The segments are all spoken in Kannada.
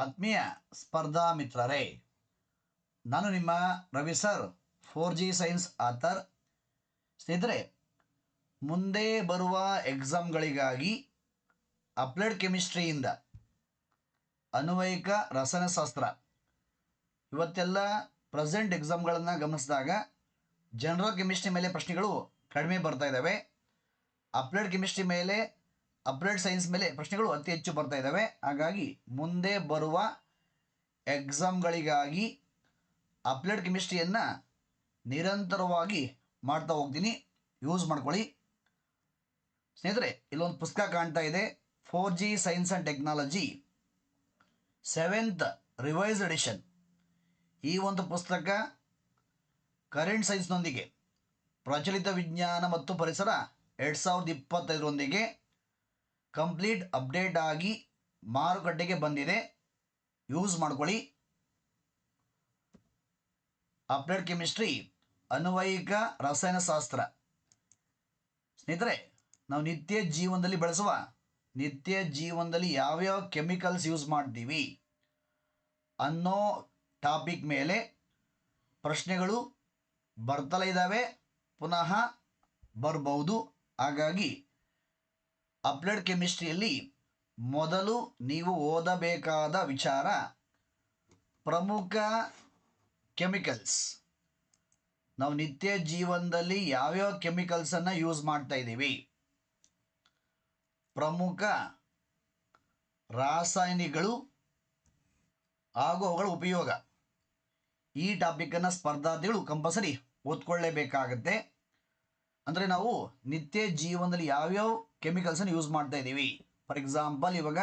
ಆತ್ಮೀಯ ಸ್ಪರ್ಧಾ ಮಿತ್ರರೇ, ನಾನು ನಿಮ್ಮ Ravi sir four G science author. ಸ್ನೇಹಿತರೆ, ಮುಂದೆ ಬರುವ ಎಕ್ಸಾಮ್ಗಳಿಗಾಗಿ ಅಪ್ಲೈಡ್ ಕೆಮಿಸ್ಟ್ರಿಯಿಂದ ಅನ್ವಯಿಕ ರಸಾಯನಶಾಸ್ತ್ರ. ಇವತ್ತೆಲ್ಲ ಪ್ರೆಸೆಂಟ್ ಎಕ್ಸಾಮ್ಗಳನ್ನು ಗಮನಿಸಿದಾಗ ಜನರಲ್ ಕೆಮಿಸ್ಟ್ರಿ ಮೇಲೆ ಪ್ರಶ್ನೆಗಳು ಕಡಿಮೆ ಬರ್ತಾ ಇದ್ದಾವೆ. ಅಪ್ಲೈಡ್ ಕೆಮಿಸ್ಟ್ರಿ ಮೇಲೆ ಅಪ್ಲೈಡ್ ಸೈನ್ಸ್ ಮೇಲೆ ಪ್ರಶ್ನೆಗಳು ಅತಿ ಹೆಚ್ಚು ಬರ್ತಾ ಇದ್ದಾವೆ ಹಾಗಾಗಿ ಮುಂದೆ ಬರುವ ಎಕ್ಸಾಮ್ಗಳಿಗಾಗಿ ಅಪ್ಲೈಡ್ ಕೆಮಿಸ್ಟ್ರಿಯನ್ನು ನಿರಂತರವಾಗಿ ಮಾಡ್ತಾ ಹೋಗ್ತೀನಿ. ಯೂಸ್ ಮಾಡ್ಕೊಳ್ಳಿ. ಸ್ನೇಹಿತರೆ, ಇಲ್ಲೊಂದು ಪುಸ್ತಕ ಕಾಣ್ತಾ ಇದೆ. Four G science and technology seventh revise edition. ಈ ಒಂದು ಪುಸ್ತಕ ಕರೆಂಟ್ ಸೈನ್ಸ್ನೊಂದಿಗೆ ಪ್ರಚಲಿತ ವಿಜ್ಞಾನ ಮತ್ತು ಪರಿಸರ ಎರಡು ಸಾವಿರದ ಇಪ್ಪತ್ತೈದರೊಂದಿಗೆ ಕಂಪ್ಲೀಟ್ ಅಪ್ಡೇಟ್ ಆಗಿ ಮಾರುಕಟ್ಟೆಗೆ ಬಂದಿದೆ. ಯೂಸ್ ಮಾಡ್ಕೊಳ್ಳಿ. ಅಪ್ಡೇಟ್ ಕೆಮಿಸ್ಟ್ರಿ, ಅನ್ವಯಿಕ ರಸಾಯನಶಾಸ್ತ್ರ ಸ್ನೇಹಿತರೆ, ನಾವು ನಿತ್ಯ ಜೀವನದಲ್ಲಿ ಬಳಸುವ, ನಿತ್ಯ ಜೀವನದಲ್ಲಿ ಯಾವ್ಯಾವ ಕೆಮಿಕಲ್ಸ್ ಯೂಸ್ ಮಾಡ್ತೀವಿ ಅನ್ನೋ ಟಾಪಿಕ್ ಮೇಲೆ ಪ್ರಶ್ನೆಗಳು ಬರ್ತಲೇ ಇದ್ದಾವೆ. ಪುನಃ ಬರ್ಬೋದು. ಹಾಗಾಗಿ ಅಪ್ಲೈಡ್ ಕೆಮಿಸ್ಟ್ರಿಯಲ್ಲಿ ಮೊದಲು ನೀವು ಓದಬೇಕಾದ ವಿಚಾರ ಪ್ರಮುಖ ಕೆಮಿಕಲ್ಸ್. ನಾವು ನಿತ್ಯ ಜೀವನದಲ್ಲಿ ಯಾವ್ಯಾವ ಕೆಮಿಕಲ್ಸನ್ನು ಯೂಸ್ ಮಾಡ್ತಾ ಇದ್ದೀವಿ? ಪ್ರಮುಖ ರಾಸಾಯನಿಕಗಳು ಹಾಗೂ ಅವುಗಳ ಉಪಯೋಗ. ಈ ಟಾಪಿಕನ್ನು ಸ್ಪರ್ಧಾರ್ಥಿಗಳು ಕಂಪಲ್ಸರಿ ಓದ್ಕೊಳ್ಳೇಬೇಕಾಗತ್ತೆ. ಅಂದರೆ ನಾವು ನಿತ್ಯ ಜೀವನದಲ್ಲಿ ಯಾವ್ಯಾವ ಕೆಮಿಕಲ್ಸನ್ನು ಯೂಸ್ ಮಾಡ್ತಾ ಇದ್ದೀವಿ? ಫಾರ್ ಎಕ್ಸಾಂಪಲ್ ಇವಾಗ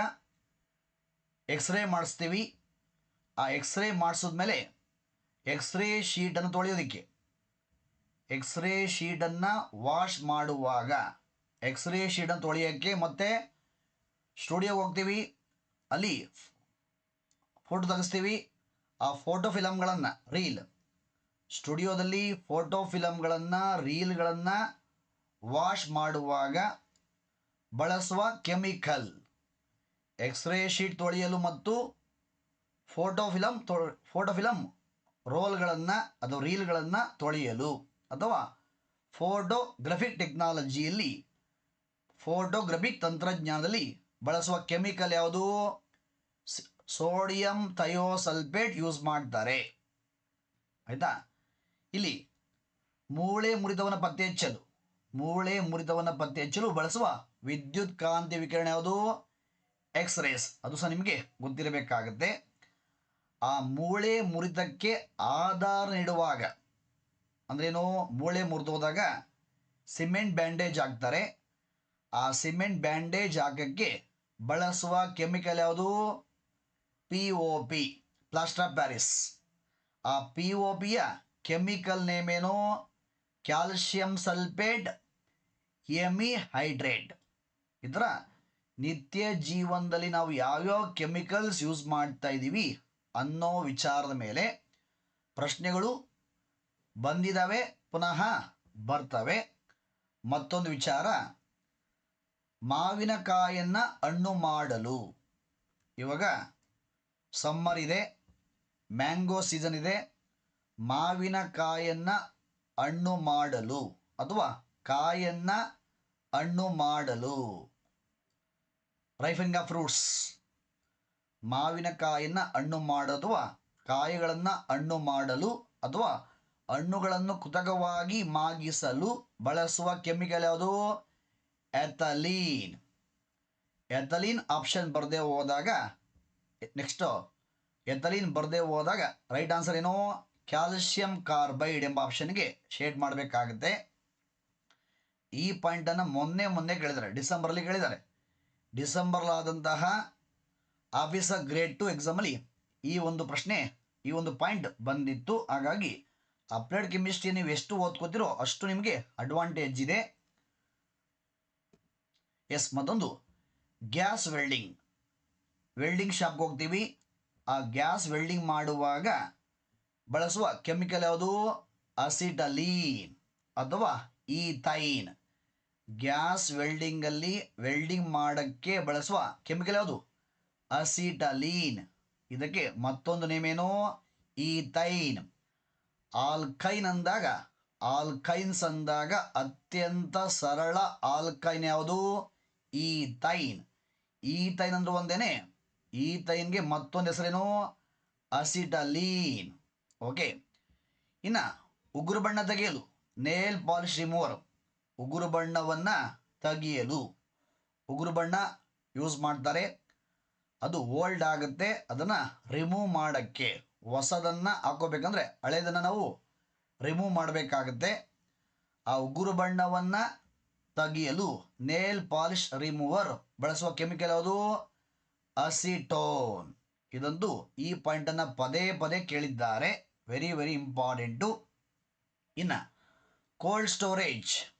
ಎಕ್ಸ್ರೇ ಮಾಡಿಸ್ತೀವಿ. ಆ ಎಕ್ಸ್ರೇ ಮಾಡಿಸಿದ್ಮೇಲೆ ಎಕ್ಸ್ರೇ ಶೀಟನ್ನು ತೊಳೆಯೋದಕ್ಕೆ. ಎಕ್ಸ್ರೇ ಶೀಟನ್ನು ವಾಶ್ ಮಾಡುವಾಗ ಎಕ್ಸ್ರೇ ಶೀಟನ್ನು ತೊಳೆಯೋಕ್ಕೆ ಮತ್ತು ಸ್ಟುಡಿಯೋಗೆ ಹೋಗ್ತೀವಿ. ಅಲ್ಲಿ ಫೋಟೋ ತೆಗೆಸ್ತೀವಿ. ಆ ಫೋಟೋ ಫಿಲಮ್ಗಳನ್ನು ರೀಲ್ ಸ್ಟುಡಿಯೋದಲ್ಲಿ ಫೋಟೋ ಫಿಲಮ್ಗಳನ್ನು ರೀಲ್ಗಳನ್ನು ವಾಶ್ ಮಾಡುವಾಗ ಬಳಸುವ ಕೆಮಿಕಲ್. ಎಕ್ಸ್ರೇ ಶೀಟ್ ತೊಳೆಯಲು ಮತ್ತು ಫೋಟೋ ಫಿಲಮ್ ತೊ, ಫೋಟೋ ಫಿಲಮ್ ರೋಲ್ಗಳನ್ನು ಅಥವಾ ರೀಲ್ಗಳನ್ನು ತೊಳೆಯಲು ಅಥವಾ ಫೋಟೋಗ್ರಫಿಕ್ ಟೆಕ್ನಾಲಜಿಯಲ್ಲಿ ಫೋಟೋಗ್ರಫಿಕ್ ತಂತ್ರಜ್ಞಾನದಲ್ಲಿ ಬಳಸುವ ಕೆಮಿಕಲ್ ಯಾವುದು? ಸೋಡಿಯಂ ಥಯೋಸಲ್ಫೇಟ್ ಯೂಸ್ ಮಾಡ್ತಾರೆ. ಆಯಿತಾ? ಇಲ್ಲಿ ಮೂಳೆ ಮುರಿದವನ ಪತ್ತೆ ಹಚ್ಚಲು, ಮೂಳೆ ಮುರಿದವನ ಪತ್ತೆ ಹಚ್ಚಲು ಬಳಸುವ ವಿದ್ಯುತ್ ಕಾಂತಿ ವಿಕಿರಣ ಯಾವುದು? ಎಕ್ಸ್ ರೇಸ್ ಅದು ಸಹ ನಿಮಗೆ ಗೊತ್ತಿರಬೇಕಾಗತ್ತೆ. ಆ ಮೂಳೆ ಮುರಿತಕ್ಕೆ ಆಧಾರ ನೀಡುವಾಗ, ಅಂದ್ರೇನು? ಮೂಳೆ ಮುರಿದು ಹೋದಾಗ ಸಿಮೆಂಟ್ ಬ್ಯಾಂಡೇಜ್ ಹಾಕ್ತಾರೆ. ಆ ಸಿಮೆಂಟ್ ಬ್ಯಾಂಡೇಜ್ ಹಾಕಕ್ಕೆ ಬಳಸುವ ಕೆಮಿಕಲ್ ಯಾವುದು? P O P plaster of Paris ಆ ಪಿ ಒ ಪಿಯ ಕೆಮಿಕಲ್ ನೇಮ್ ಏನು ಕ್ಯಾಲ್ಶಿಯಂ ಸಲ್ಫೇಟ್ ಎಮಿ ಹೈಡ್ರೇಟ್ ಇದರ ನಿತ್ಯ ಜೀವನದಲ್ಲಿ ನಾವು ಯಾವ್ಯಾವ ಕೆಮಿಕಲ್ಸ್ ಯೂಸ್ ಮಾಡ್ತಾ ಇದ್ದೀವಿ ಅನ್ನೋ ವಿಚಾರದ ಮೇಲೆ ಪ್ರಶ್ನೆಗಳು ಬಂದಿದ್ದಾವೆ ಪುನಃ ಬರ್ತವೆ. ಮತ್ತೊಂದು ವಿಚಾರ, ಮಾವಿನಕಾಯನ್ನು ಹಣ್ಣು ಮಾಡಲು. ಇವಾಗ ಸಮ್ಮರ್ ಇದೆ, ಮ್ಯಾಂಗೋ ಸೀಸನ್ ಇದೆ. ಮಾವಿನಕಾಯನ್ನು ಹಣ್ಣು ಮಾಡಲು ಅಥವಾ ಕಾಯನ್ನು ಹಣ್ಣು ಮಾಡಲು. ರೈಫಿಂಗ್ ಫ್ರೂಟ್ಸ್ ಮಾವಿನಕಾಯನ್ನು ಹಣ್ಣು ಮಾಡಲು ಅಥವಾ ಕಾಯಿಗಳನ್ನು ಹಣ್ಣು ಮಾಡಲು ಅಥವಾ ಹಣ್ಣುಗಳನ್ನು ಕೃತಕವಾಗಿ ಮಾಗಿಸಲು ಬಳಸುವ ಕೆಮಿಕಲ್ ಯಾವುದು? ಎಥಲೀನ್ ಎಥಲೀನ್ ಆಪ್ಷನ್ ಬರದೆ ಹೋದಾಗ ನೆಕ್ಸ್ಟು ಎಥಲೀನ್ ಬರದೆ ಹೋದಾಗ ರೈಟ್ ಆನ್ಸರ್ ಏನು? ಕ್ಯಾಲ್ಶಿಯಂ ಕಾರ್ಬೈಡ್ ಎಂಬ ಆಪ್ಷನ್ಗೆ ಶೇಡ್ ಮಾಡಬೇಕಾಗುತ್ತೆ. ಈ ಪಾಯಿಂಟನ್ನು ಮೊನ್ನೆ ಮೊನ್ನೆ ಕೇಳಿದ್ದಾರೆ. ಡಿಸೆಂಬರಲ್ಲಿ ಕೇಳಿದ್ದಾರೆ. ಡಿಸೆಂಬರ್ಲಾದಂತಹ ಆಫೀಸ ಗ್ರೇಡ್ ಟು ಎಕ್ಸಾಮಲ್ಲಿ ಈ ಒಂದು ಪ್ರಶ್ನೆ, ಈ ಒಂದು ಪಾಯಿಂಟ್ ಬಂದಿತ್ತು. ಹಾಗಾಗಿ ಅಪ್ಲೈಡ್ ಕೆಮಿಸ್ಟ್ರಿ ನೀವು ಎಷ್ಟು ಓದ್ಕೋತಿರೋ ಅಷ್ಟು ನಿಮಗೆ ಅಡ್ವಾಂಟೇಜ್ ಇದೆ. ಎಸ್, ಮತ್ತೊಂದು. ಗ್ಯಾಸ್ ವೆಲ್ಡಿಂಗ್ ವೆಲ್ಡಿಂಗ್ ಶಾಪ್ಗೆ ಹೋಗ್ತೀವಿ. ಆ ಗ್ಯಾಸ್ ವೆಲ್ಡಿಂಗ್ ಮಾಡುವಾಗ ಬಳಸುವ ಕೆಮಿಕಲ್ ಯಾವುದು? ಅಸಿಟಲೀನ್ ಅಥವಾ ಈಥೈನ್. ಗ್ಯಾಸ್ ವೆಲ್ಡಿಂಗಲ್ಲಿ ವೆಲ್ಡಿಂಗ್ ಮಾಡೋಕ್ಕೆ ಬಳಸುವ ಕೆಮಿಕಲ್ ಯಾವುದು? ಅಸಿಟಲೀನ್. ಇದಕ್ಕೆ ಮತ್ತೊಂದು ನೇಮೇನು ಈಥೈನ್. ಆಲ್ಕೈನ್ ಅಂದಾಗ, ಆಲ್ಕೈನ್ಸ್ ಅಂದಾಗ ಅತ್ಯಂತ ಸರಳ ಆಲ್ಕೈನ್ ಯಾವುದು? ಈಥೈನ್. ಈಥೈನ್ ಅಂದ್ರೆ ಒಂದೇನೆ? ಈಥೈನ್ಗೆ ಮತ್ತೊಂದು ಹೆಸರೇನು? ಅಸಿಟಲೀನ್. ಓಕೆ. ಇನ್ನ ಉಗುರು ಬಣ್ಣ ತೆಗೆಯಲು ನೇಲ್ ಪಾಲಿಶ್ ರಿಮೂವರ್ ಉಗುರು ಬಣ್ಣವನ್ನ ತೆಗೆಯಲು. ಉಗುರು ಬಣ್ಣ ಯೂಸ್ ಮಾಡ್ತಾರೆ. ಅದು ಓಲ್ಡ್ ಆಗುತ್ತೆ, ಅದನ್ನ ರಿಮೂವ್ ಮಾಡಕ್ಕೆ ಹೊಸದನ್ನು ಹಾಕೋಬೇಕಂದ್ರೆ ಹಳೆಯದನ್ನು ನಾವು ರಿಮೂವ್ ಮಾಡಬೇಕಾಗುತ್ತೆ. ಆ ಉಗುರು ಬಣ್ಣವನ್ನ ತೆಗೆಯಲು ನೇಲ್ ಪಾಲಿಶ್ ರಿಮೂವರ್ ಬಳಸುವ ಕೆಮಿಕಲ್ ಯಾವುದು? ಅಸಿಟೋನ್ ಇದೊಂದು ಈ ಪಾಯಿಂಟನ್ನು ಪದೇ ಪದೇ ಕೇಳಿದ್ದಾರೆ. ವೆರಿ ವೆರಿ ಇಂಪಾರ್ಟೆಂಟು ಇನ್ನು ಕೋಲ್ಡ್ ಸ್ಟೋರೇಜ್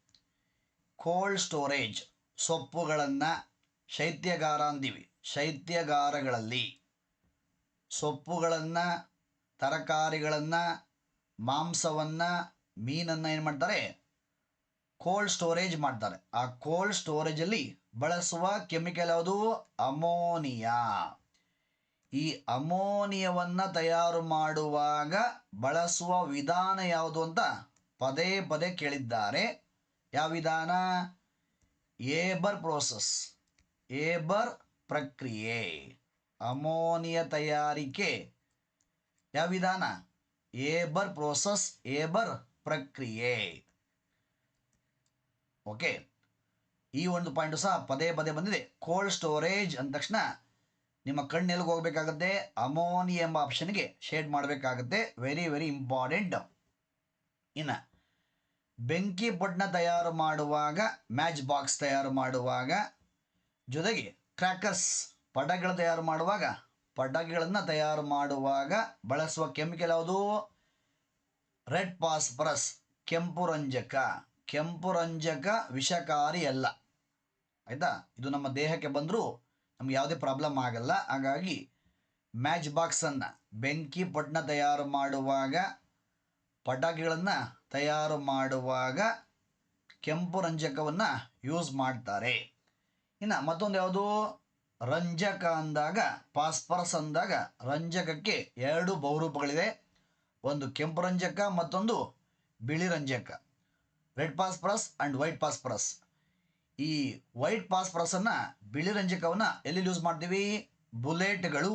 ಕೋಲ್ಡ್ ಸ್ಟೋರೇಜ್ ಸೊಪ್ಪುಗಳನ್ನು ಶೈತ್ಯಗಾರ ಅಂದೀವಿ. ಶೈತ್ಯಗಾರಗಳಲ್ಲಿ ಸೊಪ್ಪುಗಳನ್ನು, ತರಕಾರಿಗಳನ್ನು, ಮಾಂಸವನ್ನು, ಮೀನನ್ನು ಏನು ಮಾಡ್ತಾರೆ? ಕೋಲ್ಡ್ ಸ್ಟೋರೇಜ್ ಮಾಡ್ತಾರೆ. ಆ ಕೋಲ್ಡ್ ಸ್ಟೋರೇಜಲ್ಲಿ ಬಳಸುವ ಕೆಮಿಕಲ್ ಯಾವುದು? ಅಮೋನಿಯಾ. ಈ ಅಮೋನಿಯವನ್ನು ತಯಾರು ಮಾಡುವಾಗ ಬಳಸುವ ವಿಧಾನ ಯಾವುದು ಅಂತ ಪದೇ ಪದೇ ಕೇಳಿದ್ದಾರೆ. ಯಾವ ವಿಧಾನ? ಏಬರ್ ಪ್ರೋಸೆಸ್, ಏಬರ್ ಪ್ರಕ್ರಿಯೆ, ಅಮೋನಿಯ ತಯಾರಿಕೆ. ಯಾವ ವಿಧಾನ? ಏಬರ್ ಪ್ರೋಸೆಸ್, ಏಬರ್ ಪ್ರಕ್ರಿಯೆ. ಓಕೆ, ಈ ಒಂದು ಪಾಯಿಂಟ್ ಸಹ ಪದೇ ಪದೇ ಬಂದಿದೆ. ಕೋಲ್ಡ್ ಸ್ಟೋರೇಜ್ ಅಂದ ತಕ್ಷಣ ನಿಮ್ಮ ಕಣ್ಣು ಎಲ್ಲಿಗೆ ಹೋಗಬೇಕಾಗುತ್ತೆ ಅಮೋನಿ ಎಂಬ ಆಪ್ಷನ್ಗೆ ಶೇಡ್ ಮಾಡಬೇಕಾಗುತ್ತೆ. ವೆರಿ ವೆರಿ ಇಂಪಾರ್ಟೆಂಟ್ ಇನ್ನು, ಬೆಂಕಿ ಪೊಟ್ನ ತಯಾರು ಮಾಡುವಾಗ ಮ್ಯಾಚ್ ಬಾಕ್ಸ್ ತಯಾರು ಮಾಡುವಾಗ, ಜೊತೆಗೆ ಕ್ರ್ಯಾಕರ್ಸ್ ಪಟಾಕಿಗಳು ತಯಾರು ಮಾಡುವಾಗ ಪಟಾಕಿಗಳನ್ನು ತಯಾರು ಮಾಡುವಾಗ ಬಳಸುವ ಕೆಮಿಕಲ್ ಯಾವುದು? ರೆಡ್ ಪಾಸ್ಪರಸ್ ಕೆಂಪು ರಂಜಕ. ಕೆಂಪು ರಂಜಕ ವಿಷಕಾರಿ ಅಲ್ಲ. ಆಯಿತಾ? ಇದು ನಮ್ಮ ದೇಹಕ್ಕೆ ಬಂದರೂ ನಮ್ಗೆ ಯಾವುದೇ ಪ್ರಾಬ್ಲಮ್ ಆಗಲ್ಲ. ಹಾಗಾಗಿ ಮ್ಯಾಚ್ ಬಾಕ್ಸನ್ನು ಬೆಂಕಿ ಪೊಟ್ಟಣ ತಯಾರು ಮಾಡುವಾಗ, ಪಟಾಕಿಗಳನ್ನು ತಯಾರು ಮಾಡುವಾಗ ಕೆಂಪು ರಂಜಕವನ್ನು ಯೂಸ್ ಮಾಡ್ತಾರೆ. ಇನ್ನು ಮತ್ತೊಂದು ಯಾವುದು? ರಂಜಕ ಅಂದಾಗ ಪಾಸ್ಪರಸ್ ಅಂದಾಗ ರಂಜಕಕ್ಕೆ ಎರಡು ಬಹುರೂಪಗಳಿವೆ. ಒಂದು ಕೆಂಪು ರಂಜಕ, ಮತ್ತೊಂದು ಬಿಳಿ ರಂಜಕ. Red phosphorus and white phosphorus ಈ ವೈಟ್ ಪಾಸ್ಪರಸನ್ನು ಬಿಳಿ ರಂಜಕವನ್ನು ಎಲ್ಲಿ ಯೂಸ್ ಮಾಡ್ತೀವಿ? ಬುಲೆಟ್ಗಳು,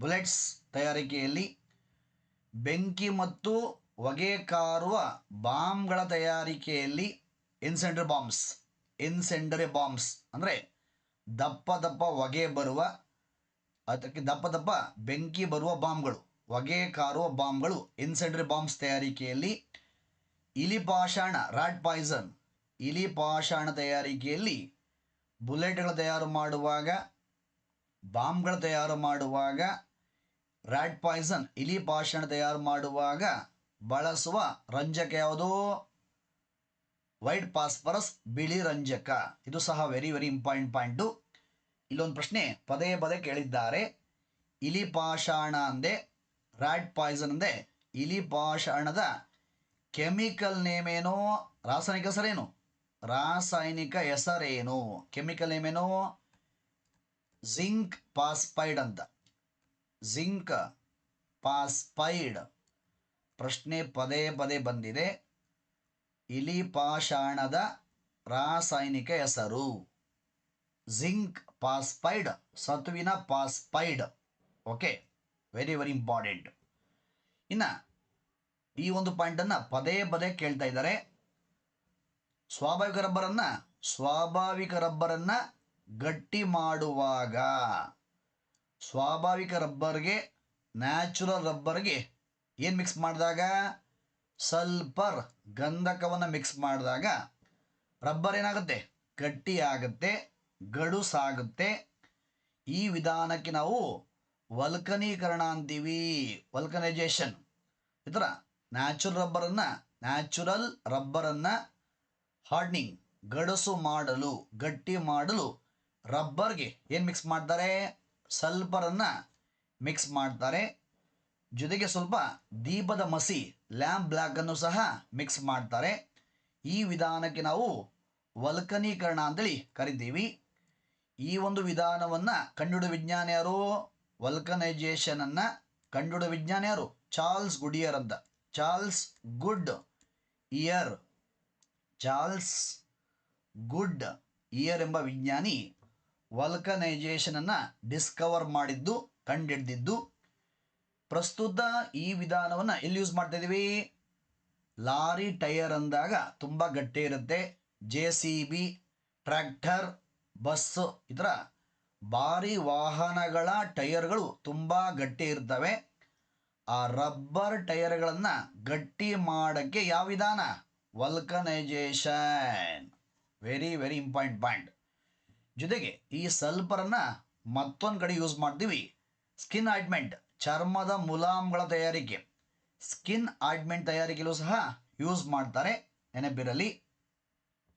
ಬುಲೆಟ್ಸ್ ತಯಾರಿಕೆಯಲ್ಲಿ. ಬೆಂಕಿ ಮತ್ತು ಹೊಗೆ ಕಾರುವ ಬಾಂಬ್ಗಳ ತಯಾರಿಕೆಯಲ್ಲಿ ಇನ್ಸೆಂಡರ್ ಬಾಂಬ್ಸ್ ಇನ್ಸೆಂಡರಿ ಬಾಂಬ್ಸ್ ಅಂದರೆ ದಪ್ಪ ದಪ್ಪ ಹೊಗೆ ಬರುವ, ಅದಕ್ಕೆ ದಪ್ಪ ದಪ್ಪ ಬೆಂಕಿ ಬರುವ ಬಾಂಬ್ಗಳು, ಹೊಗೆ ಕಾರುವ ಬಾಂಬ್ಗಳು ಇನ್ಸೆಂಡರಿ ಬಾಂಬ್ಸ್ ತಯಾರಿಕೆಯಲ್ಲಿ. ಇಲಿ ಪಾಷಾಣ, ರಾಟ್ ಪಾಯ್ಸನ್ ಇಲಿ ಪಾಷಾಣ ತಯಾರಿಕೆಯಲ್ಲಿ ಬುಲೆಟ್ಗಳು ತಯಾರು ಮಾಡುವಾಗ, ಬಾಂಬ್ಗಳು ತಯಾರು ಮಾಡುವಾಗ ರ್ಯಾಟ್ ಪಾಯ್ಸನ್ ಇಲಿ ಪಾಷಾಣ ತಯಾರು ಮಾಡುವಾಗ ಬಳಸುವ ರಂಜಕ ಯಾವುದು? ವೈಟ್ ಪಾಸ್ಪರಸ್ ಬಿಳಿ ರಂಜಕ. ಇದು ಸಹ ವೆರಿ ವೆರಿ ಇಂಪಾರ್ಟೆಂಟ್ ಪಾಯಿಂಟು ಇಲ್ಲೊಂದು ಪ್ರಶ್ನೆ ಪದೇ ಪದೇ ಕೇಳಿದ್ದಾರೆ. ಇಲಿ ಪಾಷಾಣ ಅಂದೆ ರ್ಯಾಟ್ ಪಾಯ್ಸನ್ ಅಂದೆ ಇಲಿ ಪಾಷಾಣದ ಕೆಮಿಕಲ್ ನೇಮ್ ಏನು? ರಾಸಾಯನಿಕ ಹೆಸರೇನು? ರಾಸಾಯನಿಕ ಹೆಸರೇನು ಕೆಮಿಕಲ್ ಏಮೇನು ಜಿಂಕ್ ಪಾಸ್ಪೈಡ್ ಅಂತ. ಜಿಂಕ್ ಪಾಸ್ಪೈಡ್ ಪ್ರಶ್ನೆ ಪದೇ ಪದೇ ಬಂದಿದೆ. ಇಲಿ ಪಾಷಾಣದ ರಾಸಾಯನಿಕ ಹೆಸರು. Zinc phosphide ಸತುವಿನ phosphide okay very very important ಇನ್ನು ಈ ಒಂದು ಪಾಯಿಂಟನ್ನು ಪದೇ ಪದೇ ಕೇಳ್ತಾ ಇದ್ದಾರೆ. ಸ್ವಾಭಾವಿಕ ರಬ್ಬರನ್ನು ಸ್ವಾಭಾವಿಕ ರಬ್ಬರನ್ನು ಗಟ್ಟಿ ಮಾಡುವಾಗ, ಸ್ವಾಭಾವಿಕ ರಬ್ಬರ್ಗೆ, ನ್ಯಾಚುರಲ್ ರಬ್ಬರ್ಗೆ ಏನು ಮಿಕ್ಸ್ ಮಾಡಿದಾಗ? ಸಲ್ಪರ್ ಗಂಧಕವನ್ನು ಮಿಕ್ಸ್ ಮಾಡಿದಾಗ ರಬ್ಬರ್ ಏನಾಗುತ್ತೆ? ಗಟ್ಟಿ ಆಗುತ್ತೆ ಗಡುಸಾಗುತ್ತೆ. ಈ ವಿಧಾನಕ್ಕೆ ನಾವು ವಲ್ಕನೀಕರಣ ಅಂತೀವಿ. ವಲ್ಕನೈಜೇಷನ್ ಈ ನ್ಯಾಚುರಲ್ ರಬ್ಬರನ್ನು ನ್ಯಾಚುರಲ್ ರಬ್ಬರನ್ನು ಹಾರ್ಡ್ನಿಂಗ್ ಗಡಸು ಮಾಡಲು, ಗಟ್ಟಿ ಮಾಡಲು ರಬ್ಬರ್ಗೆ ಏನು ಮಿಕ್ಸ್ ಮಾಡ್ತಾರೆ? ಸಲ್ಪರನ್ನು ಮಿಕ್ಸ್ ಮಾಡ್ತಾರೆ. ಜೊತೆಗೆ ಸ್ವಲ್ಪ ದೀಪದ ಮಸಿ, ಲ್ಯಾಂಪ್ ಬ್ಲ್ಯಾಕನ್ನು ಸಹ ಮಿಕ್ಸ್ ಮಾಡ್ತಾರೆ. ಈ ವಿಧಾನಕ್ಕೆ ನಾವು ವಲ್ಕನೀಕರಣ ಅಂತೇಳಿ ಕರಿತೀವಿ. ಈ ಒಂದು ವಿಧಾನವನ್ನು ಕಂಡುಹಿಡಿದ ವಿಜ್ಞಾನ ಯಾರು? ವಲ್ಕನೈಜೇಷನ್ ಅನ್ನ ಕಂಡುಹಿಡಿದ ವಿಜ್ಞಾನಿ ಯಾರು? ಚಾರ್ಲ್ಸ್ ಗುಡಿಯರ್ ಅಂತ. Charles Goodyear. Charles Goodyear ಎಂಬ ವಿಜ್ಞಾನಿ ವಲ್ಕನೈಜೇಷನನ್ನು ಡಿಸ್ಕವರ್ ಮಾಡಿದ್ದು, ಕಂಡಿಡ್ದಿದ್ದು. ಪ್ರಸ್ತುತ ಈ ವಿಧಾನವನ್ನು ಎಲ್ಲಿ ಯೂಸ್ ಮಾಡ್ತಾ ಇದೀವಿ? ಲಾರಿ ಟೈರ್ ಅಂದಾಗ ತುಂಬ ಗಟ್ಟಿ ಇರುತ್ತೆ. J C B, tractor bus ಈ ಭಾರಿ ವಾಹನಗಳ ಟೈರ್ಗಳು ತುಂಬ ಗಟ್ಟಿ ಇರ್ತವೆ. ಆ ರಬ್ಬರ್ ಟೈರ್ಗಳನ್ನು ಗಟ್ಟಿ ಮಾಡೋಕ್ಕೆ ಯಾವ ವಿಧಾನ? Vulcanisation very very important point ಜೊತೆಗೆ ಈ ಸಲ್ಪರನ್ನ ಮತ್ತೊಂದು ಕಡೆ ಯೂಸ್ ಮಾಡ್ತೀವಿ. ಸ್ಕಿನ್ ಆಯಿಂಟ್ಮೆಂಟ್ ಚರ್ಮದ ಮುಲಾಮ್ಗಳ ತಯಾರಿಕೆ. ಸ್ಕಿನ್ ಆಯಿಂಟ್ಮೆಂಟ್ ತಯಾರಿಕೆಯಲ್ಲೂ ಸಹ ಯೂಸ್ ಮಾಡ್ತಾರೆ. ನೆನಪಿರಲಿ.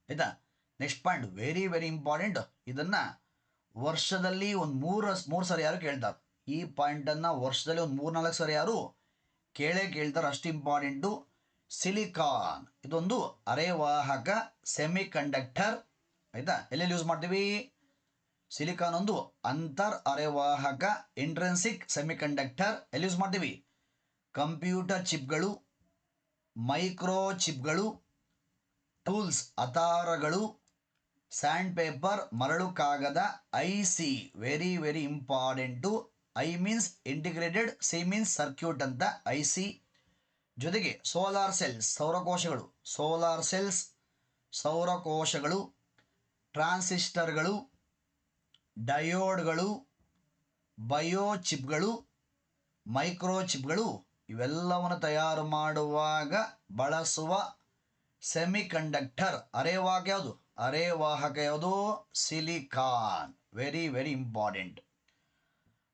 ಆಯ್ತಾ? Next point very very important ಇದನ್ನು ವರ್ಷದಲ್ಲಿ ಒಂದು ಮೂರು ಮೂರು ಸರಿ ಯಾರು ಕೇಳ್ತಾರೆ? ಈ ಪಾಯಿಂಟನ್ನು ವರ್ಷದಲ್ಲಿ ಒಂದು ಮೂರು ನಾಲ್ಕು ಸರಿ ಯಾರು ಕೇಳೇ ಕೇಳ್ತಾರೆ. ಅಷ್ಟು ಇಂಪಾರ್ಟೆಂಟು ಸಿಲಿಕಾನ್. ಇದೊಂದು ಅರೆವಾಹಕ ಸೆಮಿಕಂಡಕ್ಟರ್. ಆಯಿತಾ? ಎಲ್ಲೆಲ್ಲಿ ಯೂಸ್ ಮಾಡ್ತೀವಿ? ಸಿಲಿಕಾನ್ ಒಂದು ಅಂತರ್ ಅರೆವಾಹಕ ಇಂಟ್ರೆನ್ಸಿಕ್ ಸೆಮಿಕಂಡಕ್ಟರ್ ಎಲ್ಲಿ ಯೂಸ್ ಮಾಡ್ತೀವಿ? ಕಂಪ್ಯೂಟರ್ ಚಿಪ್ಗಳು ಮೈಕ್ರೋ ಚಿಪ್ಗಳು ಟೂಲ್ಸ್ ಅತಾರಗಳು ಸ್ಯಾಂಡ್ ಪೇಪರ್ ಮರಳು ಕಾಗದ, I C. Very very important I means integrated C means circuit ಅಂತ, ಐ ಸಿ. ಜೊತೆಗೆ ಸೋಲಾರ್ ಸೆಲ್ಸ್, ಸೌರಕೋಶಗಳು, ಸೋಲಾರ್ ಸೆಲ್ಸ್, ಸೌರಕೋಶಗಳು, ಟ್ರಾನ್ಸಿಸ್ಟರ್ಗಳು, ಡಯೋಡ್ಗಳು, ಬಯೋಚಿಪ್ಗಳು, ಮೈಕ್ರೋಚಿಪ್ಗಳು ಮೈಕ್ರೋ ಚಿಪ್ಗಳು ಇವೆಲ್ಲವನ್ನು ತಯಾರು ಮಾಡುವಾಗ ಬಳಸುವ ಸೆಮಿಕಂಡಕ್ಟರ್. ಅರೆವಾಹಕ ಯಾವುದು? ಅರೆವಾಹಕ ಯಾವುದು? ಸಿಲಿಕಾನ್. ವೆರಿ ವೆರಿ ಇಂಪಾರ್ಟೆಂಟ್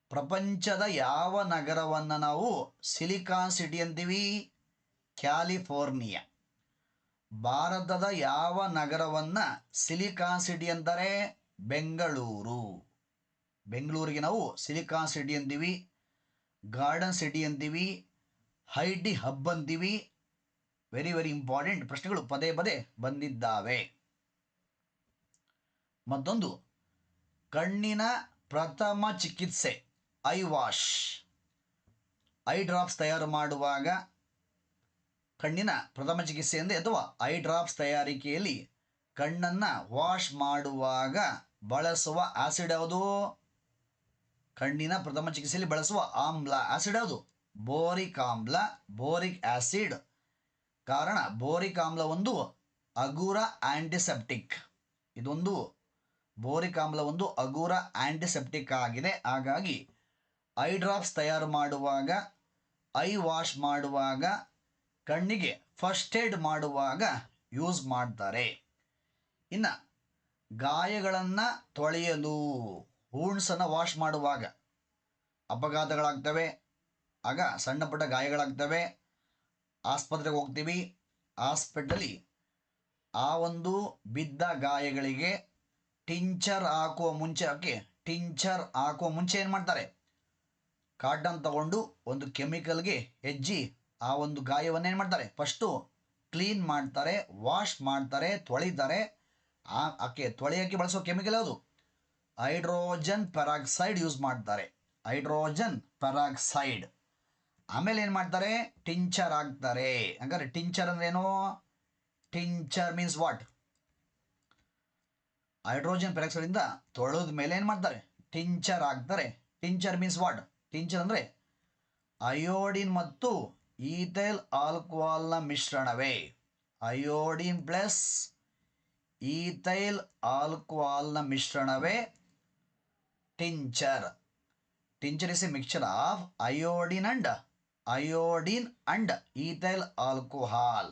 ಪ್ರಪಂಚದ ಯಾವ ನಗರವನ್ನು ನಾವು ಸಿಲಿಕಾನ್ ಸಿಟಿ ಅಂತೀವಿ? ಕ್ಯಾಲಿಫೋರ್ನಿಯಾ. ಭಾರತದ ಯಾವ ನಗರವನ್ನು ಸಿಲಿಕಾನ್ ಸಿಟಿ ಅಂತಾರೆ ಬೆಂಗಳೂರು. ಬೆಂಗಳೂರಿಗೆ ನಾವು ಸಿಲಿಕಾನ್ ಸಿಟಿ ಅಂತೀವಿ. ಗಾರ್ಡನ್ ಸಿಟಿ ಅಂತೀವಿ. ಹೈಟಿ ಹಬ್ ಅಂತೀವಿ. ವೆರಿ ವೆರಿ ಇಂಪಾರ್ಟೆಂಟ್ ಪ್ರಶ್ನೆಗಳು ಪದೇ ಪದೇ ಬಂದಿದ್ದಾವೆ. ಮತ್ತೊಂದು, ಕಣ್ಣಿನ ಪ್ರಥಮ ಚಿಕಿತ್ಸೆ. I wash. ಐ ಡ್ರಾಪ್ಸ್ ತಯಾರು ಮಾಡುವಾಗ ಕಣ್ಣಿನ ಪ್ರಥಮ ಚಿಕಿತ್ಸೆ ಎಂದೇ ಅಥವಾ ಐ ಡ್ರಾಪ್ಸ್ ತಯಾರಿಕೆಯಲ್ಲಿ ಕಣ್ಣನ್ನು ವಾಶ್ ಮಾಡುವಾಗ ಬಳಸುವ ಆಸಿಡ್ ಯಾವುದು? ಕಣ್ಣಿನ ಪ್ರಥಮ ಚಿಕಿತ್ಸೆಯಲ್ಲಿ ಬಳಸುವ ಆಮ್ಲ ಆಸಿಡ್ ಯಾವುದು? ಬೋರಿಕ್ ಆಮ್ಲ, ಬೋರಿಕ್ ಆಸಿಡ್. ಕಾರಣ, ಬೋರಿಕ್ ಆಮ್ಲ ಒಂದು ಅಗೂರ ಆಂಟಿಸೆಪ್ಟಿಕ್. ಇದೊಂದು ಬೋರಿಕ್ ಆಮ್ಲ ಒಂದು ಅಗೂರ ಆಂಟಿಸೆಪ್ಟಿಕ್ ಆಗಿದೆ. ಹಾಗಾಗಿ ಐ ಡ್ರಾಪ್ಸ್ ತಯಾರು ಮಾಡುವಾಗ ಐ ವಾಶ್ ಮಾಡುವಾಗ, ಕಣ್ಣಿಗೆ ಫಸ್ಟ್ ಏಡ್ ಮಾಡುವಾಗ ಯೂಸ್ ಮಾಡ್ತಾರೆ. ಇನ್ನು ಗಾಯಗಳನ್ನು ತೊಳೆಯಲು ಹೂಣ್ಸನ್ನು ವಾಶ್ ಮಾಡುವಾಗ ಅಪಘಾತಗಳಾಗ್ತವೆ, ಆಗ ಸಣ್ಣ ಪುಟ್ಟ ಗಾಯಗಳಾಗ್ತವೆ, ಆಸ್ಪತ್ರೆಗೆ ಹೋಗ್ತೀವಿ ಹಾಸ್ಪಿಟಲಿ ಆ ಒಂದು ಬಿದ್ದ ಗಾಯಗಳಿಗೆ ಟಿಂಚರ್ ಹಾಕುವ ಮುಂಚೆ ಓಕೆ ಟಿಂಚರ್ ಹಾಕುವ ಮುಂಚೆ ಏನು ಮಾಡ್ತಾರೆ? ಕಾಟನ್ ತಗೊಂಡು ಒಂದು ಕೆಮಿಕಲ್ಗೆ ಹೆಜ್ಜಿ ಆ ಒಂದು ಗಾಯವನ್ನು ಏನು ಮಾಡ್ತಾರೆ? ಫಸ್ಟು ಕ್ಲೀನ್ ಮಾಡ್ತಾರೆ, ವಾಶ್ ಮಾಡ್ತಾರೆ, ತೊಳಿತಾರೆ. ಆ, ಆಕೆ ತೊಳೆಯೋಕ್ಕೆ ಬಳಸೋ ಕೆಮಿಕಲ್ ಯಾವುದು? ಹೈಡ್ರೋಜನ್ ಪೆರಾಕ್ಸೈಡ್ ಯೂಸ್ ಮಾಡ್ತಾರೆ. Hydrogen peroxide. ಆಮೇಲೆ ಏನು ಮಾಡ್ತಾರೆ? ಟಿಂಚರ್ ಹಾಕ್ತಾರೆ. ಹಂಗಾರೆ ಟಿಂಚರ್ ಅಂದ್ರೆ ಏನು? Tincture means what? ಹೈಡ್ರೋಜನ್ ಪೆರಾಕ್ಸೈಡಿಂದ ತೊಳೆದ ಮೇಲೆ ಏನು ಮಾಡ್ತಾರೆ? ಟಿಂಚರ್ ಹಾಕ್ತಾರೆ. Tincture means what? ಟಿಂಚರ್ ಅಂದರೆ ಅಯೋಡಿನ್ ಮತ್ತು ಈಥೈಲ್ ಆಲ್ಕೋಹಾಲ್ನ ಮಿಶ್ರಣವೇ. ಅಯೋಡಿನ್ ಪ್ಲಸ್ ಈಥೈಲ್ ಆಲ್ಕೋಹಾಲ್ನ ಮಿಶ್ರಣವೇ tincture. Tincture is a mixture of iodine and iodine and ethyl alcohol.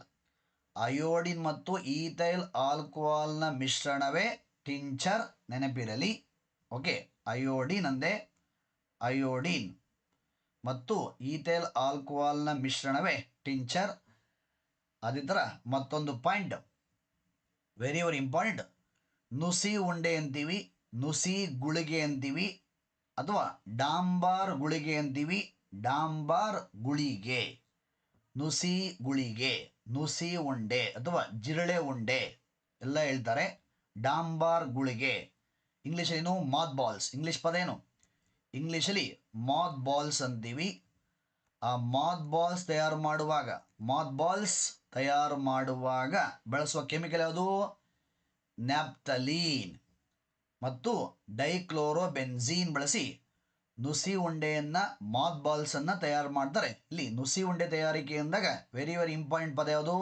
Iodine ಮತ್ತು ಈಥೈಲ್ ಆಲ್ಕೋಹಾಲ್ನ ಮಿಶ್ರಣವೇ ಟಿಂಚರ್ ನೆನಪಿರಲಿ. ಓಕೆ, ಅಯೋಡಿನ್ ಅಂದೆ ಅಯೋಡಿನ್ ಮತ್ತು ಈಥೈಲ್ ಆಲ್ಕೋಹಾಲ್ನ ಮಿಶ್ರಣವೇ ಟಿಂಚರ್. ಅದಿದ್ರ ಮತ್ತೊಂದು ಪಾಯಿಂಟ್. ವೆರಿ ವೆರಿ ಇಂಪಾರ್ಟೆಂಟ್ ನುಸಿ ಉಂಡೆ ಅಂತೀವಿ ನುಸಿ ಗುಳಿಗೆ ಅಂತೀವಿ ಅಥವಾ ಡಾಂಬಾರ್ ಗುಳಿಗೆ ಅಂತೀವಿ ಡಾಂಬಾರ್ ಗುಳಿಗೆ. ನುಸಿ ಗುಳಿಗೆ, ನುಸಿ ಉಂಡೆ ಅಥವಾ ಜಿರಳೆ ಉಂಡೆ ಎಲ್ಲ ಹೇಳ್ತಾರೆ. ಡಾಂಬಾರ್ ಗುಳಿಗೆ. ಇಂಗ್ಲೀಷ್ ಏನು? ಮಾತ್ ಬಾಲ್ಸ್ ಇಂಗ್ಲೀಷ್ ಪದ ಏನು? ಇಂಗ್ಲೀಷಲ್ಲಿ ಮಾತ್ ಬಾಲ್ಸ್ ಅಂತೀವಿ. ಆ ಮಾತ್ ಬಾಲ್ಸ್ ತಯಾರು ಮಾಡುವಾಗ ಮಾತ್ ಬಾಲ್ಸ್ ತಯಾರು ಮಾಡುವಾಗ ಬಳಸುವ ಕೆಮಿಕಲ್ ಯಾವುದು? ನ್ಯಾಪ್ತಲೀನ್ ಮತ್ತು ಡೈಕ್ಲೋರೋಬೆನ್ಝೀನ್ ಬಳಸಿ ನುಸಿ ಉಂಡೆಯನ್ನು ಮಾತ್ ಬಾಲ್ಸನ್ನು ತಯಾರು ಮಾಡ್ತಾರೆ. ಇಲ್ಲಿ ನುಸಿ ಉಂಡೆ ತಯಾರಿಕೆ ಅಂದಾಗ ವೆರಿ ವೆರಿ ಇಂಪಾರ್ಟೆಂಟ್ ಪದ ಯಾವುದು?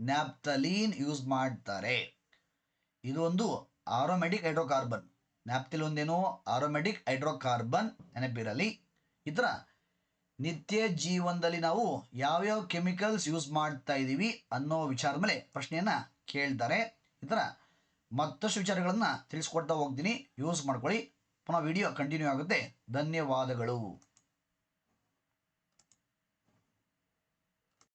ನ್ಯಾಪ್ತಲೀನ್ ಯೂಸ್ ಮಾಡ್ತಾರೆ. ಇದು ಒಂದು ಆರೋಮೆಟಿಕ್ ಹೈಡ್ರೋಕಾರ್ಬನ್ ನ್ಯಾಪ್ತಿಲ್ ಒಂದೇನು ಆರೋಮೆಟಿಕ್ ಹೈಡ್ರೋಕಾರ್ಬನ್ ನೆನಪಿರಲಿ. ಈ ಥರ ನಿತ್ಯ ಜೀವನದಲ್ಲಿ ನಾವು ಯಾವ್ಯಾವ ಕೆಮಿಕಲ್ಸ್ ಯೂಸ್ ಮಾಡ್ತಾ ಇದ್ದೀವಿ ಅನ್ನೋ ವಿಚಾರದ ಮೇಲೆ ಪ್ರಶ್ನೆಯನ್ನು ಕೇಳ್ತಾರೆ. ಥರ ಮತ್ತಷ್ಟು ವಿಚಾರಗಳನ್ನು ತಿಳಿಸ್ಕೊಡ್ತಾ ಹೋಗ್ತೀನಿ. ಯೂಸ್ ಮಾಡ್ಕೊಳ್ಳಿ. ಪುನಃ ವಿಡಿಯೋ ಕಂಟಿನ್ಯೂ ಆಗುತ್ತೆ. ಧನ್ಯವಾದಗಳು.